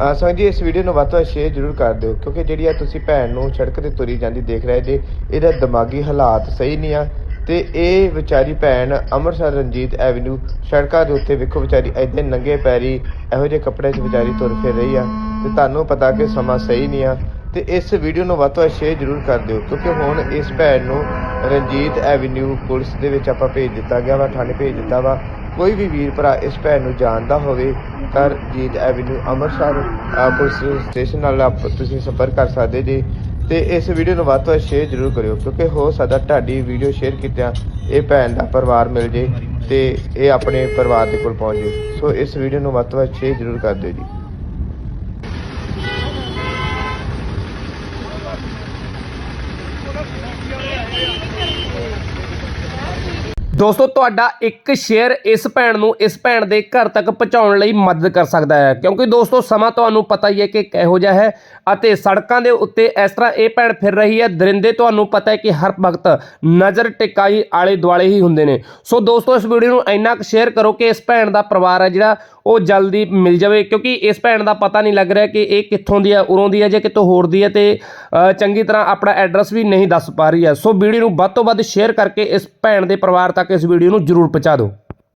ਅਹ ਜੀ, ਇਸ ਵੀਡੀਓ ਨੂੰ ਵੱਧ ਤੋਂ ਵੱਧ ਸ਼ੇਅਰ ਜ਼ਰੂਰ ਕਰ ਦਿਓ, ਕਿਉਂਕਿ ਜਿਹੜੀ ਆ ਤੁਸੀਂ ਭੈਣ ਨੂੰ ਸੜਕ ਤੇ ਤੁਰੀ ਜਾਂਦੀ ਦੇਖ ਰਹੇ ਜੇ, ਇਹਦਾ ਦਿਮਾਗੀ ਹਾਲਾਤ ਸਹੀ ਨਹੀਂ ਆ। ਤੇ ਇਹ ਵਿਚਾਰੀ ਭੈਣ ਅੰਮ੍ਰਿਤਸਰ ਰਣਜੀਤ ਐਵਨਿਊ ਸੜਕਾਂ ਦੇ ਉੱਤੇ ਵੇਖੋ ਵਿਚਾਰੀ ਐਦਾਂ ਨੰਗੇ ਪੈਰੀ ਇਹੋ ਜਿਹੇ ਕੱਪੜੇ 'ਚ ਵਿਚਾਰੀ ਤੁਰ ਫਿਰ ਰਹੀ ਆ। ਤੇ ਤੁਹਾਨੂੰ ਪਤਾ ਕਿ ਸਮਾਂ ਸਹੀ ਨਹੀਂ ਆ। ਤੇ ਇਸ ਵੀਡੀਓ ਨੂੰ ਵੱਧ ਤੋਂ ਵੱਧ ਸ਼ੇਅਰ ਜ਼ਰੂਰ ਕਰ ਦਿਓ, ਕਿਉਂਕਿ ਹੁਣ ਇਸ ਭੈਣ ਨੂੰ ਰਣਜੀਤ ਐਵਨਿਊ ਪੁਲਿਸ ਦੇ ਵਿੱਚ ਆਪਾਂ ਭੇਜ ਦਿੱਤਾ ਗਿਆ ਵਾ, ਥਾਣੇ ਭੇਜ ਦਿੱਤਾ ਵਾ। ਕੋਈ ਵੀ ਵੀਰ ਭਰਾ ਇਸ ਭੈਣ ਨੂੰ ਜਾਣਦਾ ਹੋਵੇ, ਤਾਂ Jeet avenue Amritsar police station ਨਾਲ ਆਪ ਤੁਸੀਂ ਸੰਪਰਕ ਕਰ ਸਕਦੇ ਜੀ। ਤੇ ਇਸ ਵੀਡੀਓ ਨੂੰ ਵੱਧ ਤੋਂ ਵੱਧ ਸ਼ੇਅਰ ਜ਼ਰੂਰ ਕਰਿਓ, ਕਿਉਂਕਿ ਹੋ ਸਕਦਾ ਤੁਹਾਡੀ ਵੀਡੀਓ ਸ਼ੇਅਰ ਕੀਤਿਆਂ ਇਹ ਭੈਣ ਦਾ ਪਰਿਵਾਰ ਮਿਲ ਜੇ ਤੇ ਇਹ ਆਪਣੇ ਪਰਿਵਾਰ ਦੇ ਕੋਲ ਪਹੁੰਚ ਜੇ। ਸੋ ਇਸ ਵੀਡੀਓ ਨੂੰ ਵੱਧ ਤੋਂ ਵੱਧ ਸ਼ੇਅਰ ਜ਼ਰੂਰ ਕਰ ਦਿਓ ਜੀ। ਦੋਸਤੋ, ਤੁਹਾਡਾ ਇੱਕ ਸ਼ੇਅਰ ਇਸ ਭੈਣ ਨੂੰ ਇਸ ਭੈਣ ਦੇ ਘਰ ਤੱਕ ਪਹੁੰਚਾਉਣ ਲਈ ਮਦਦ ਕਰ ਸਕਦਾ ਹੈ। ਕਿਉਂਕਿ ਦੋਸਤੋ, ਸਮਾਂ ਤੁਹਾਨੂੰ ਪਤਾ ਹੀ ਹੈ ਕਿ ਕਿਹੋ ਜਿਹਾ ਹੈ ਅਤੇ ਸੜਕਾਂ ਦੇ ਉੱਤੇ ਇਸ ਤਰ੍ਹਾਂ ਇਹ ਭੈਣ ਫਿਰ ਰਹੀ ਹੈ। ਦਰਿੰਦੇ ਤੁਹਾਨੂੰ ਪਤਾ ਹੈ ਕਿ ਹਰ ਵਕਤ ਨਜ਼ਰ ਟਿਕਾਈ ਆਲੇ ਦੁਆਲੇ ਹੀ ਹੁੰਦੇ ਨੇ। ਸੋ ਦੋਸਤੋ, ਇਸ ਵੀਡੀਓ ਨੂੰ ਇੰਨਾ ਕੁ ਸ਼ੇਅਰ ਕਰੋ ਕਿ ਇਸ ਭੈਣ ਦਾ ਪਰਿਵਾਰ ਹੈ ਜਿਹੜਾ ਉਹ ਜਲਦੀ ਮਿਲ ਜਾਵੇ। ਕਿਉਂਕਿ ਇਸ ਭੈਣ ਦਾ ਪਤਾ ਨਹੀਂ ਲੱਗ ਰਿਹਾ ਕਿ ਇਹ ਕਿੱਥੋਂ ਦੀ ਹੈ, ਉਰੋਂ ਦੀ ਹੈ ਜਾਂ ਕਿਤੋਂ ਹੋਰ ਦੀ ਹੈ ਤੇ ਚੰਗੀ ਤਰ੍ਹਾਂ ਆਪਣਾ ਐਡਰੈਸ ਵੀ ਨਹੀਂ ਦੱਸ ਪਾ ਰਹੀ ਹੈ। ਸੋ ਵੀਡੀਓ ਨੂੰ ਵੱਧ ਤੋਂ ਵੱਧ ਸ਼ੇਅਰ ਕਰਕੇ ਇਸ ਭੈਣ ਦੇ ਪਰਿਵਾਰ ਤੱਕ ਇਸ ਵੀਡੀਓ ਨੂੰ ਜ਼ਰੂਰ ਪਹੁੰਚਾ ਦਿਓ।